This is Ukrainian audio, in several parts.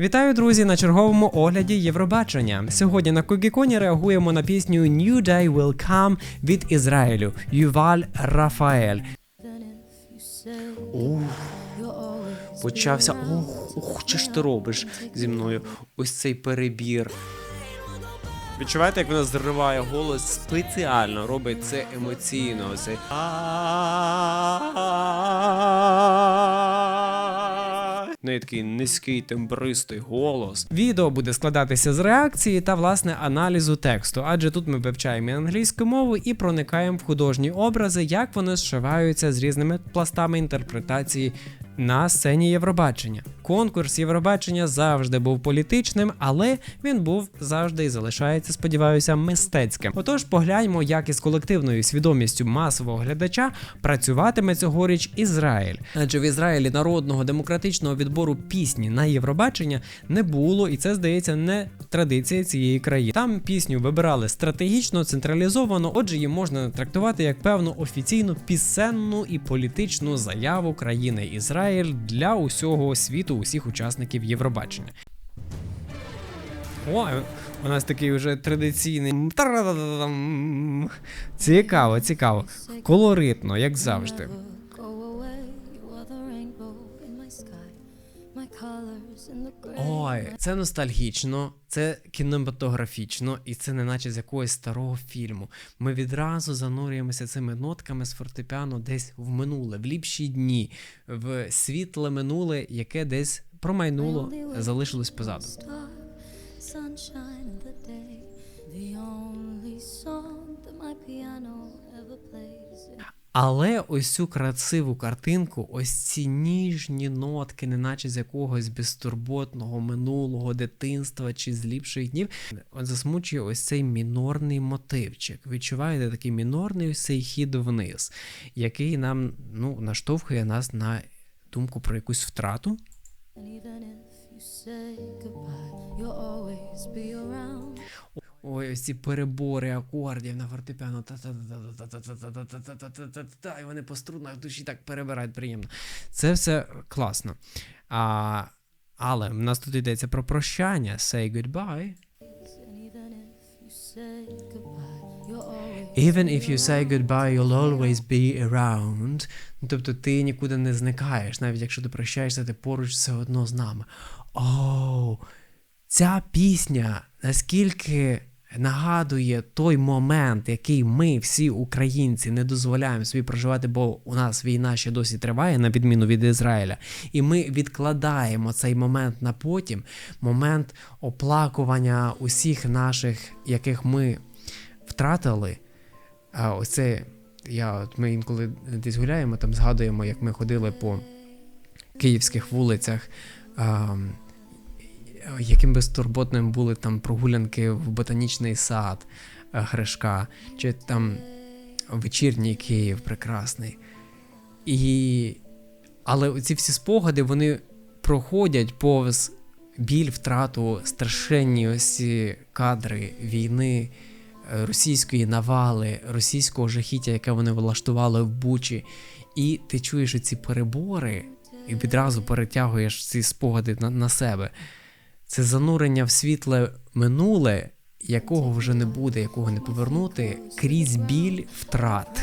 Вітаю, друзі, на черговому огляді Євробачення. Сьогодні на Кугіконі реагуємо на пісню New Day Will Come від Ізраїлю Юваль Рафаель. Ух, почався. Ох, ох, чи ж ти робиш зі мною? Ось цей перебір. Відчуваєте, як вона зриває голос спеціально, робить це емоційно. В неї такий низький тембристий голос. Відео буде складатися з реакції та власне аналізу тексту, адже тут ми вивчаємо англійську мову і проникаємо в художні образи, як вони зшиваються з різними пластами інтерпретації на сцені Євробачення. Конкурс Євробачення завжди був політичним, але він був завжди і залишається, сподіваюся, мистецьким. Отож, погляньмо, як із колективною свідомістю масового глядача працюватиме цьогоріч Ізраїль. Адже в Ізраїлі народного демократичного відбору пісні на Євробачення не було, і це здається не традиція цієї країни. Там пісню вибирали стратегічно, централізовано, отже, її можна трактувати як певну офіційну пісенну і політичну заяву країни Ізраїль для усього світу, усіх учасників Євробачення. О, у нас такий вже традиційний. Цікаво, цікаво. Колоритно, як завжди. Ой, це ностальгічно, це кінематографічно, і це не наче з якогось старого фільму. Ми відразу занурюємося цими нотками з фортепіано десь в минуле, в ліпші дні, в світле минуле, яке десь промайнуло, залишилось позаду. Sunshine of the day, the only song that my piano. Але ось цю красиву картинку, ось ці ніжні нотки, неначе з якогось безтурботного минулого дитинства чи з ліпших днів, засмучує ось цей мінорний мотивчик. Відчуваєте такий мінорний ось цей хід вниз, який нам ну, наштовхує нас на думку про якусь втрату. Ой, ось ці перебори акордів на фортепіано. І вони по струнах душі так перебирають приємно. Це все класно. А, але в нас тут йдеться про прощання. Say goodbye. Even if you say goodbye, you'll always be around. Ну, Тобто ти нікуди не зникаєш, навіть якщо ти прощаєшся, ти поруч все одно з нами. Оу, ця пісня наскільки нагадує той момент, який ми, всі українці, не дозволяємо собі проживати, бо у нас війна ще досі триває, на відміну від Ізраїля. І ми відкладаємо цей момент на потім, момент оплакування усіх наших, яких ми втратили. А ось це я, от ми інколи десь гуляємо, там згадуємо, як ми ходили по київських вулицях. А, яким безтурботним були там прогулянки в ботанічний сад е, Гришка, чи там вечірній Київ прекрасний. І... Але ці всі спогади вони проходять повз біль, втрату, страшенні ось кадри війни, е, російської навали, російського жахіття, яке вони влаштували в Бучі. І ти чуєш ці перебори і відразу перетягуєш ці спогади на, на себе. Це занурення в світле минуле, якого вже не буде, якого не повернути, крізь біль втрат.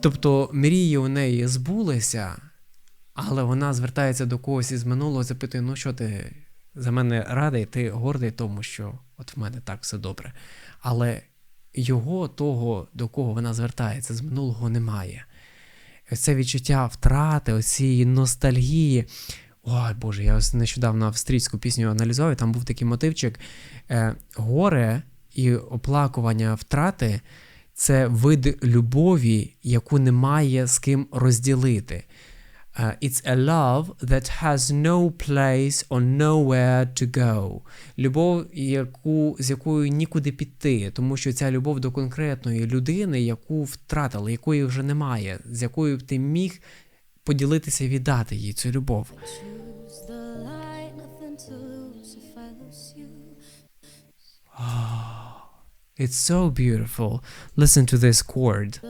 Тобто мрії у неї збулися, але вона звертається до когось із минулого, запитує: ну що ти за мене радий, ти гордий тому, що от в мене так все добре. Але його, того, до кого вона звертається, з минулого немає. Ось це відчуття втрати, оцієї ностальгії. Ой, Боже, я ось нещодавно австрійську пісню аналізував, і там був такий мотивчик. Е, горе і оплакування втрати це вид любові, яку немає з ким розділити. Uh, it's a love that has no place or nowhere to go. Любов, яку, з якою нікуди піти, тому що ця любов до конкретної людини, яку втратили, якої вже немає, з якою б ти міг поділитися і віддати їй цю любов. It's so beautiful. Listen to this chord.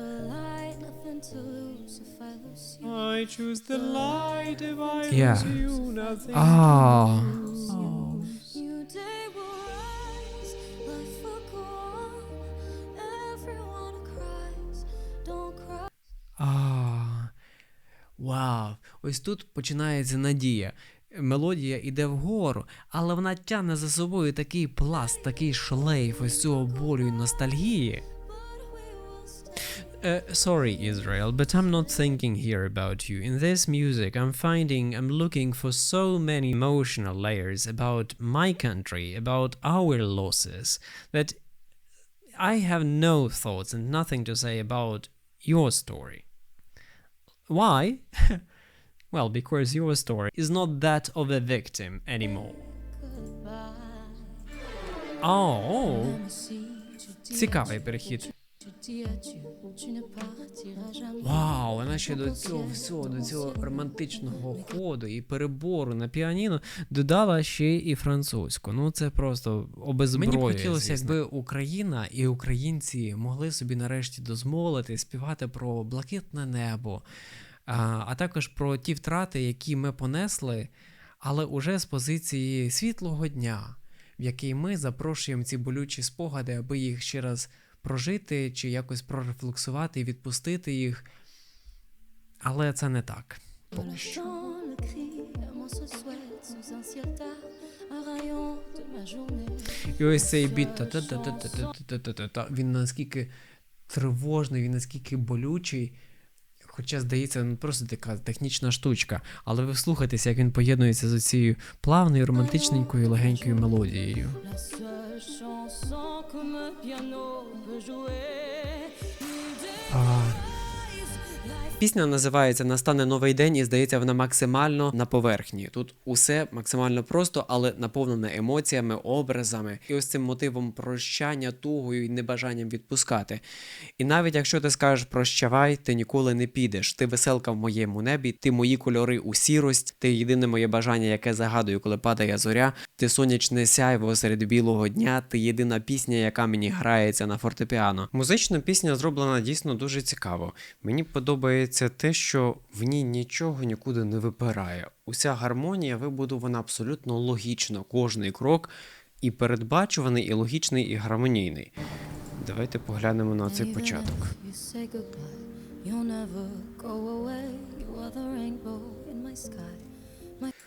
Cries, don't cry. а, вау. Ось тут починається надія. Мелодія іде вгору, але вона тягне за собою такий пласт, такий шлейф ось цього болю і ностальгії. Uh, sorry, Israel, but I'm not thinking here about you. In this music, I'm finding, I'm looking for so many emotional layers about my country, about our losses, that I have no thoughts and nothing to say about your story. Why? well, because your story is not that of a victim anymore. Goodbye. Oh, Si tu dis цікавий перехід. Вау, вона ще до цього всього, до цього романтичного ходу і перебору на піаніно додала ще і французьку. Ну це просто обезброює. Мені б хотілося, якби Україна і українці могли собі нарешті дозволити співати про блакитне небо, а, а також про ті втрати, які ми понесли, але уже з позиції світлого дня, в який ми запрошуємо ці болючі спогади, аби їх ще раз прожити чи якось прорефлексувати і відпустити їх. Але це не так. Voilà, chant le cri, aimant se souhaite sous un ciel tard, un rayon de ma journée. І ось цей біт та-та-та-та-та-та-та-та-та, він наскільки тривожний, він наскільки болючий. Хоча, здається, ну просто така технічна штучка. Але ви вслухайтеся, як він поєднується з цією плавною, романтичненькою, легенькою мелодією. La Пісня називається Настане новий день, і здається, вона максимально на поверхні. Тут усе максимально просто, але наповнене емоціями, образами і ось цим мотивом прощання, тугою і небажанням відпускати. І навіть якщо ти скажеш прощавай, ти ніколи не підеш. Ти веселка в моєму небі, ти мої кольори у сірость, ти єдине моє бажання, яке загадую, коли падає зоря. Ти сонячне сяйво серед білого дня, ти єдина пісня, яка мені грається на фортепіано. Музична пісня зроблена дійсно дуже цікаво. Мені подобається те, що в ній нічого нікуди не випирає. Уся гармонія вибудована абсолютно логічно, кожний крок і передбачуваний, і логічний, і гармонійний. Давайте поглянемо на цей початок.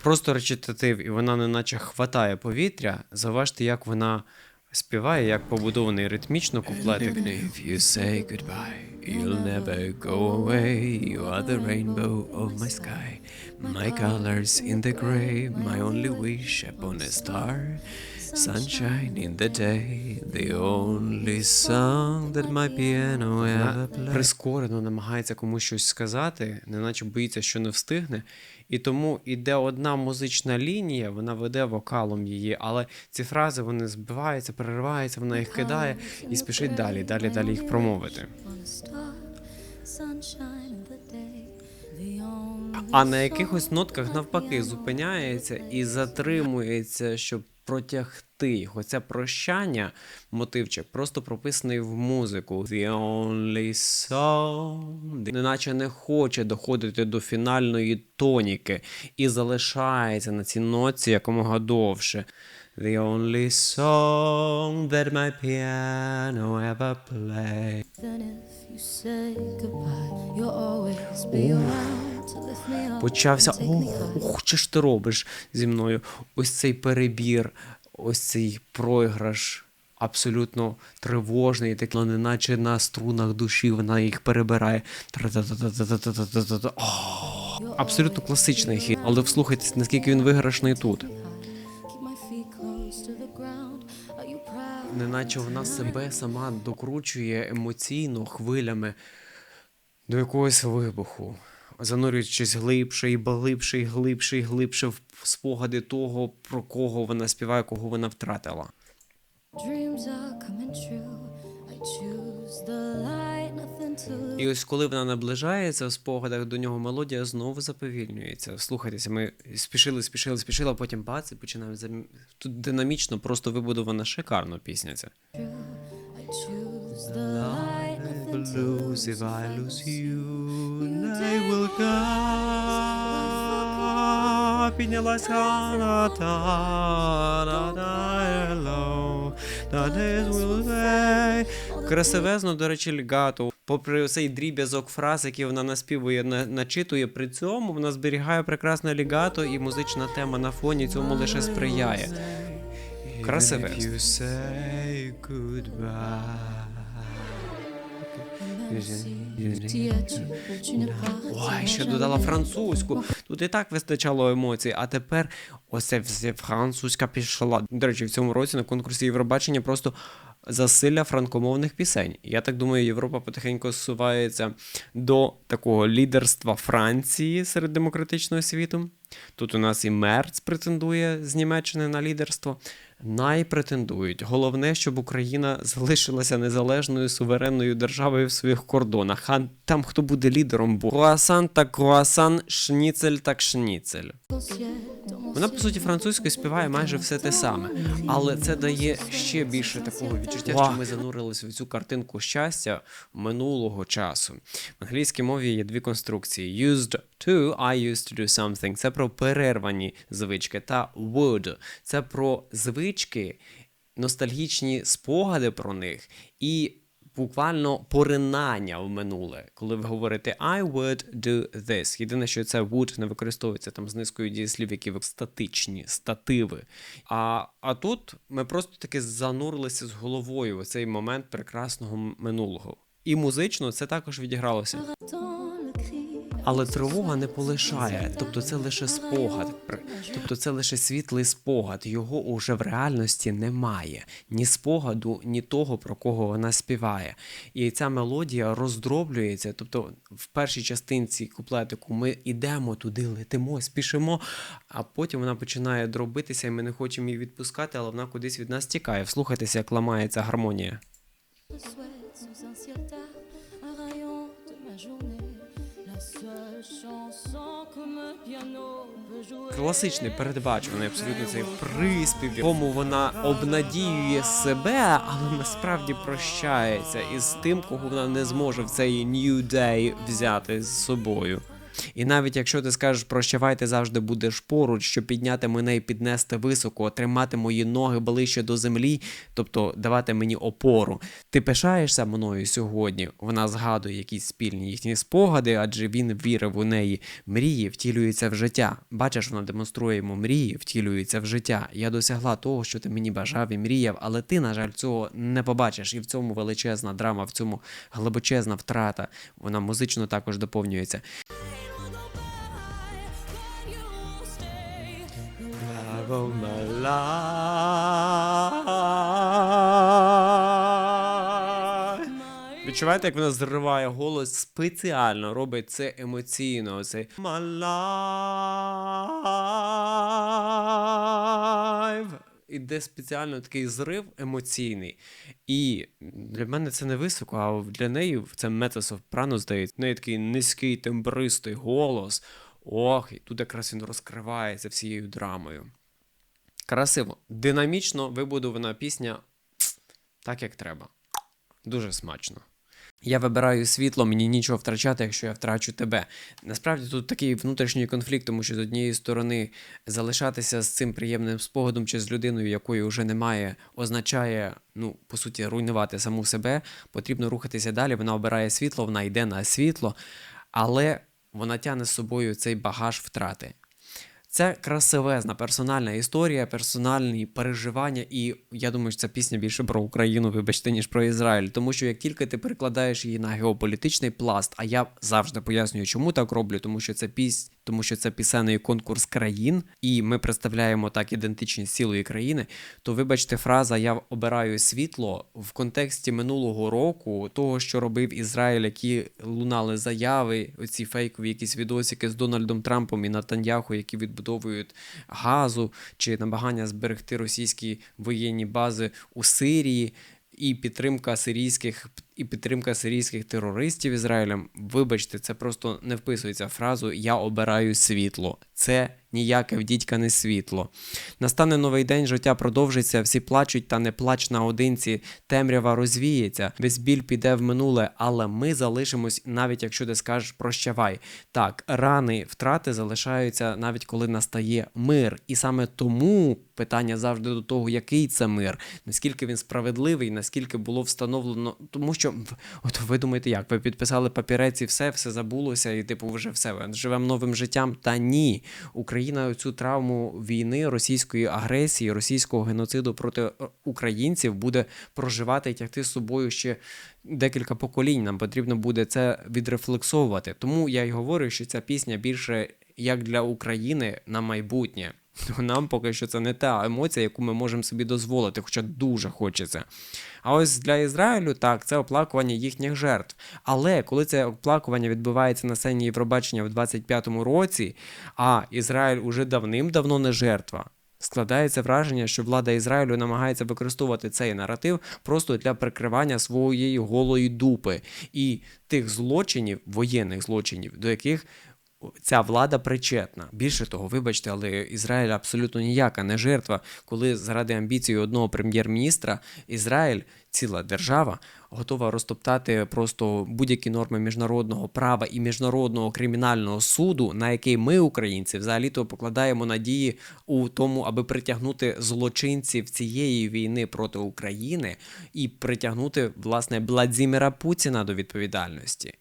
Просто речитатив, і вона неначе хватає повітря. Заважте, як вона співає, як побудований ритмічно куплетик. Even if you say goodbye, you'll never go away. You are the rainbow of my sky. My colors in the gray, my only wish upon a star. Sunshine in the day, the only song that my piano ever played. Прискорено намагається комусь щось сказати, неначе боїться, що не встигне. І тому іде одна музична лінія, вона веде вокалом її, але ці фрази вони збиваються, перериваються, вона їх кидає і спішить далі, далі, далі їх промовити. А на якихось нотках навпаки зупиняється і затримується, щоб протягти їх. Оце прощання, мотивчик, просто прописаний в музику. The only song. Неначе не хоче доходити до фінальної тоніки і залишається на цій ноці якомога довше. The only song that my piano ever played. Почався. Ох, ох, ж ти робиш зі мною? Ось цей перебір, ось цей програш. Абсолютно тривожний, так ну, неначе на струнах душі вона їх перебирає. Абсолютно класичний хід, але вслухайтесь, наскільки він виграшний тут. Неначе вона себе сама докручує емоційно хвилями до якогось вибуху, занурюючись глибше і глибше, і глибше, і глибше в спогади того, про кого вона співає, кого вона втратила. Dreams are coming true. І ось коли вона наближається в спогадах до нього, мелодія знову заповільнюється. Слухайтеся, ми спішили, спішили, спішили, а потім бац, і починаємо зам... Тут динамічно, просто вибудована шикарно пісня ця. I Красивезно, до речі, лігато. Попри цей дріб'язок фраз, які вона наспівує, на- начитує, при цьому вона зберігає прекрасне лігато і музична тема на фоні цьому лише сприяє. Красивезно. Ой, ще додала французьку. Тут і так вистачало емоцій, а тепер ось все французька пішла. До речі, в цьому році на конкурсі Євробачення просто засилля франкомовних пісень. Я так думаю, Європа потихеньку зсувається до такого лідерства Франції серед демократичного світу. Тут у нас і Мерц претендує з Німеччини на лідерство. Най претендують. Головне, щоб Україна залишилася незалежною суверенною державою в своїх кордонах. А там хто буде лідером, бо круасан так круасан, шніцель так шніцель. Вона по суті французькою співає майже все те саме, але це дає ще більше такого відчуття, що ми занурилися в цю картинку щастя минулого часу. В англійській мові є дві конструкції: used to, I used to do something. Це про перервані звички, та would це про звички, ностальгічні спогади про них і. Буквально поринання в минуле, коли ви говорите I would do this. Єдине, що це would не використовується там з низкою дієслів, які ви статичні, стативи. А, а тут ми просто таки занурилися з головою в цей момент прекрасного минулого. І музично це також відігралося. Але тривога не полишає, тобто це лише спогад, тобто це лише світлий спогад. Його уже в реальності немає. Ні спогаду, ні того, про кого вона співає. І ця мелодія роздроблюється. Тобто, в першій частинці куплетику ми йдемо туди, летимо, спішимо, а потім вона починає дробитися, і ми не хочемо її відпускати, але вона кудись від нас тікає. Вслухайтеся, як ламається гармонія. Un rayon de ma journée. Класичний, передбачуваний абсолютно цей приспів, якому вона обнадіює себе, але насправді прощається із тим, кого вона не зможе в цей New Day взяти з собою. І навіть якщо ти скажеш прощавай, ти завжди будеш поруч, щоб підняти мене і піднести високо, тримати мої ноги ближче до землі, тобто давати мені опору. Ти пишаєшся мною сьогодні. Вона згадує якісь спільні їхні спогади, адже він вірив у неї. Мрії втілюються в життя. Бачиш, вона демонструє йому мрії, втілюються в життя. Я досягла того, що ти мені бажав і мріяв, але ти, на жаль, цього не побачиш. І в цьому величезна драма, в цьому глибочезна втрата. Вона музично також доповнюється. Love of my life. Відчуваєте, як вона зриває голос спеціально, робить це емоційно. Це my life. Іде спеціально такий зрив емоційний. І для мене це не високо, а для неї це мецо-сопрано, здається. В неї такий низький тембристий голос. Ох, і тут якраз він розкривається всією драмою. Красиво, динамічно вибудована пісня так, як треба. Дуже смачно. Я вибираю світло, мені нічого втрачати, якщо я втрачу тебе. Насправді тут такий внутрішній конфлікт, тому що з однієї сторони залишатися з цим приємним спогадом чи з людиною, якої вже немає, означає, ну, по суті, руйнувати саму себе. Потрібно рухатися далі. Вона обирає світло, вона йде на світло, але вона тягне з собою цей багаж втрати. Це красивезна персональна історія, персональні переживання, і я думаю, що ця пісня більше про Україну, вибачте, ніж про Ізраїль. Тому що як тільки ти перекладаєш її на геополітичний пласт, а я завжди пояснюю, чому так роблю, тому що це піс... тому що це пісенний конкурс країн, і ми представляємо так ідентичність цілої країни. То вибачте, фраза Я обираю світло в контексті минулого року, того, що робив Ізраїль, які лунали заяви, оці фейкові якісь відосики з Дональдом Трампом і Натаньяху, які відбудовують газу чи намагання зберегти російські воєнні бази у Сирії. І підтримка сирійських і підтримка сирійських терористів Ізраїлем. Вибачте, це просто не вписується в фразу Я обираю світло. Це ніяке в дідька не світло. Настане новий день, життя продовжиться, всі плачуть, та не плач наодинці, темрява розвіється, весь біль піде в минуле, але ми залишимось, навіть якщо ти скажеш прощавай. Так, рани, втрати залишаються навіть коли настає мир. І саме тому питання завжди до того, який це мир, наскільки він справедливий, наскільки було встановлено. Тому що в- от ви думаєте, як ви підписали папірець і все, все забулося, і типу вже все живемо новим життям. Та ні, Україна цю травму війни, російської агресії, російського геноциду проти е, українців буде проживати і тягти з собою ще декілька поколінь. Нам потрібно буде це відрефлексовувати. Тому я й говорю, що ця пісня більше як для України на майбутнє. То нам поки що це не та емоція, яку ми можемо собі дозволити, хоча дуже хочеться. А ось для Ізраїлю так, це оплакування їхніх жертв. Але коли це оплакування відбувається на сцені Євробачення в 25-му році, а Ізраїль уже давним-давно не жертва. Складається враження, що влада Ізраїлю намагається використовувати цей наратив просто для прикривання своєї голої дупи і тих злочинів, воєнних злочинів, до яких ця влада причетна. Більше того, вибачте, але Ізраїль абсолютно ніяка не жертва, коли заради амбіції одного прем'єр-міністра Ізраїль, ціла держава, готова розтоптати просто будь-які норми міжнародного права і міжнародного кримінального суду, на який ми, українці, взагалі-то покладаємо надії у тому, аби притягнути злочинців цієї війни проти України і притягнути власне Владимира Путіна до відповідальності.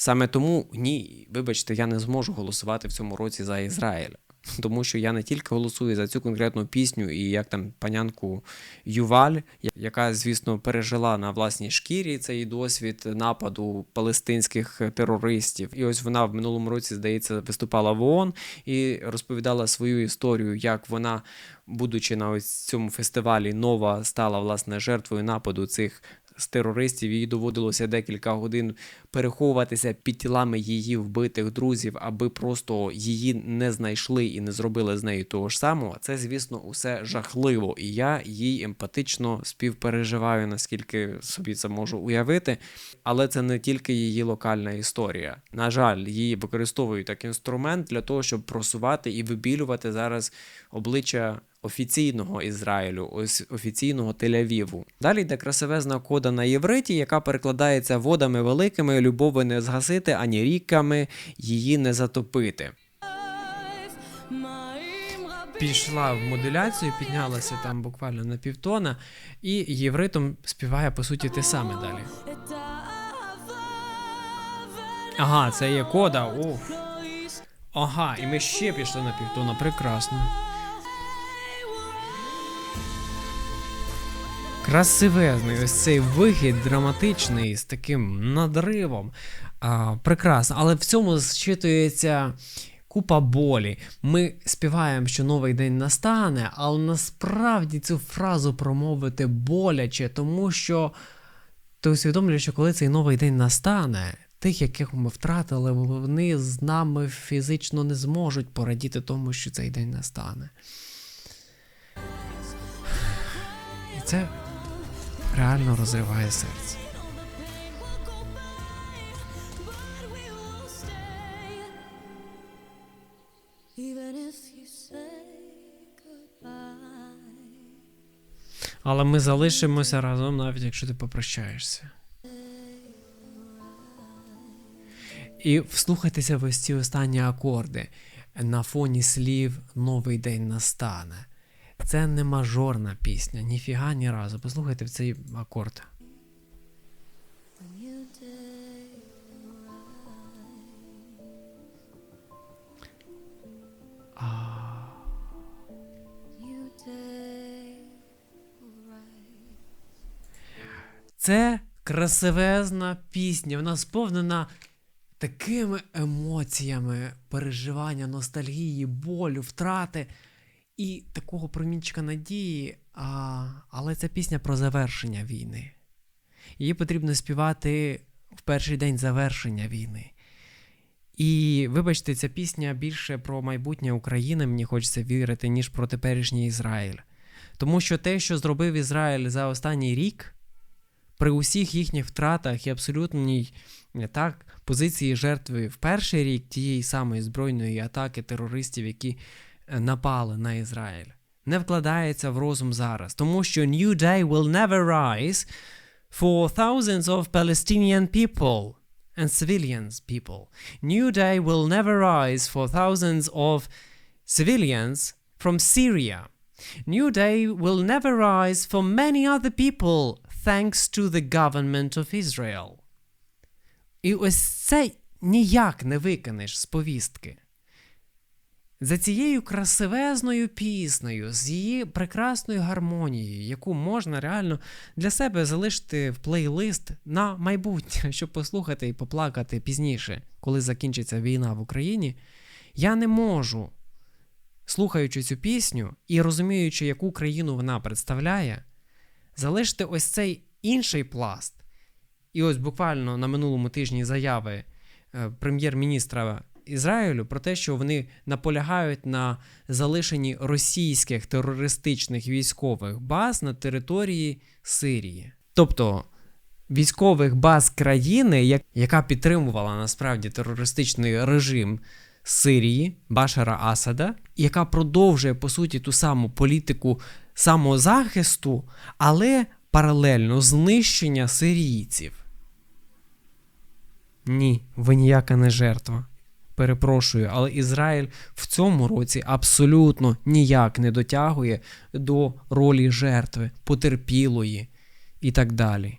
Саме тому ні, вибачте, я не зможу голосувати в цьому році за Ізраїль. Тому що я не тільки голосую за цю конкретну пісню і як там панянку Юваль, яка, звісно, пережила на власній шкірі цей досвід нападу палестинських терористів. І ось вона в минулому році, здається, виступала в ООН і розповідала свою історію, як вона, будучи на ось цьому фестивалі, нова стала власне жертвою нападу цих з терористів їй доводилося декілька годин переховуватися під тілами її вбитих друзів, аби просто її не знайшли і не зробили з нею того ж самого. Це, звісно, усе жахливо, і я їй емпатично співпереживаю, наскільки собі це можу уявити. Але це не тільки її локальна історія. На жаль, її використовують як інструмент для того, щоб просувати і вибілювати зараз обличчя офіційного Ізраїлю, ось офіційного Тель-Авіву. Далі йде красивезна кода на євриті, яка перекладається водами великими, любови не згасити, ані ріками її не затопити. Пішла в модуляцію, піднялася там буквально на півтона, і євритом співає по суті те саме далі. Ага, це є кода. Уф. Ага, і ми ще пішли на півтона. Прекрасно. Красивезний ось цей вихід драматичний з таким надривом. А, прекрасно. Але в цьому зчитується купа болі. Ми співаємо, що новий день настане, але насправді цю фразу промовити боляче, тому що ти усвідомлюєш, що коли цей новий день настане, тих, яких ми втратили, вони з нами фізично не зможуть порадіти тому, що цей день настане. І це реально розриває серце. Але ми залишимося разом, навіть якщо ти попрощаєшся. І вслухайтеся в ось ці останні акорди. На фоні слів Новий день настане. Це не мажорна пісня, ніфіга ні разу. Послухайте в цей акорд. Це красивезна пісня. Вона сповнена такими емоціями переживання, ностальгії, болю, втрати і такого промінчика надії. А, але це пісня про завершення війни. Її потрібно співати в перший день завершення війни. І вибачте, ця пісня більше про майбутнє України, мені хочеться вірити, ніж про теперішній Ізраїль. Тому що те, що зробив Ізраїль за останній рік, при усіх їхніх втратах і абсолютній е, так, позиції жертви в перший рік тієї самої збройної атаки терористів, які напали на Ізраїль, не вкладається в розум зараз, тому що New Day will never rise for thousands of Palestinian people and civilians people. New Day will never rise for thousands of civilians from Syria. New Day will never rise for many other people thanks to the government of Israel. І ось це ніяк не викинеш з повістки. За цією красивезною піснею, з її прекрасною гармонією, яку можна реально для себе залишити в плейлист на майбутнє, щоб послухати і поплакати пізніше, коли закінчиться війна в Україні, я не можу, слухаючи цю пісню і розуміючи, яку країну вона представляє, залишити ось цей інший пласт. І ось буквально на минулому тижні заяви е, прем'єр-міністра Ізраїлю про те, що вони наполягають на залишенні російських терористичних військових баз на території Сирії. Тобто військових баз країни, яка підтримувала насправді терористичний режим Сирії Башара Асада, яка продовжує по суті ту саму політику самозахисту, але паралельно знищення сирійців. Ні, ви ніяка не жертва. Перепрошую, але Ізраїль в цьому році абсолютно ніяк не дотягує до ролі жертви, потерпілої і так далі.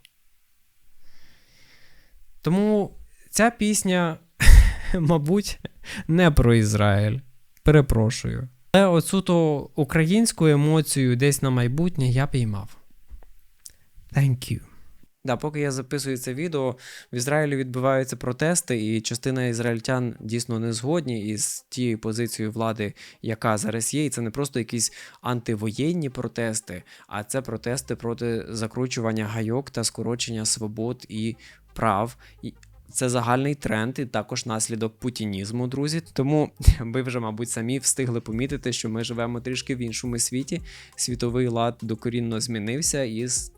Тому ця пісня, мабуть, не про Ізраїль. Перепрошую. Але оцю то українську емоцію десь на майбутнє я піймав. Thank you. Да, поки я записую це відео, в Ізраїлі відбуваються протести, і частина ізраїльтян дійсно не згодні із тією позицією влади, яка зараз є. І це не просто якісь антивоєнні протести, а це протести проти закручування гайок та скорочення свобод і прав. І це загальний тренд і також наслідок путінізму, друзі. Тому ви вже, мабуть, самі встигли помітити, що ми живемо трішки в іншому світі. Світовий лад докорінно змінився із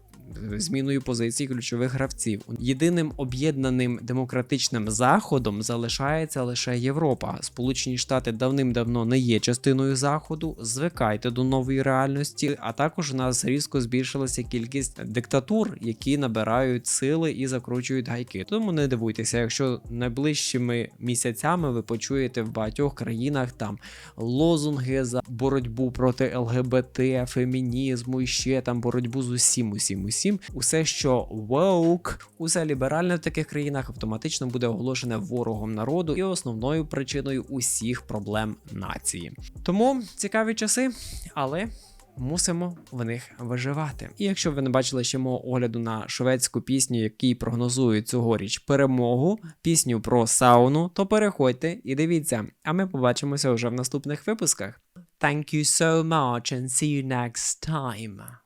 зміною позицій ключових гравців. Єдиним об'єднаним демократичним заходом залишається лише Європа. Сполучені Штати давним-давно не є частиною заходу. Звикайте до нової реальності. А також у нас різко збільшилася кількість диктатур, які набирають сили і закручують гайки. Тому не дивуйтеся, якщо найближчими місяцями ви почуєте в багатьох країнах там лозунги за боротьбу проти ЛГБТ, фемінізму і ще там боротьбу з усім, усім, усім. Усе, що woke, усе ліберальне в таких країнах автоматично буде оголошене ворогом народу і основною причиною усіх проблем нації. Тому цікаві часи, але. Мусимо в них виживати. І якщо ви не бачили ще мого огляду на шведську пісню, який прогнозує цьогоріч перемогу, пісню про сауну, то переходьте і дивіться. А ми побачимося вже в наступних випусках. Thank you so much and see you next time.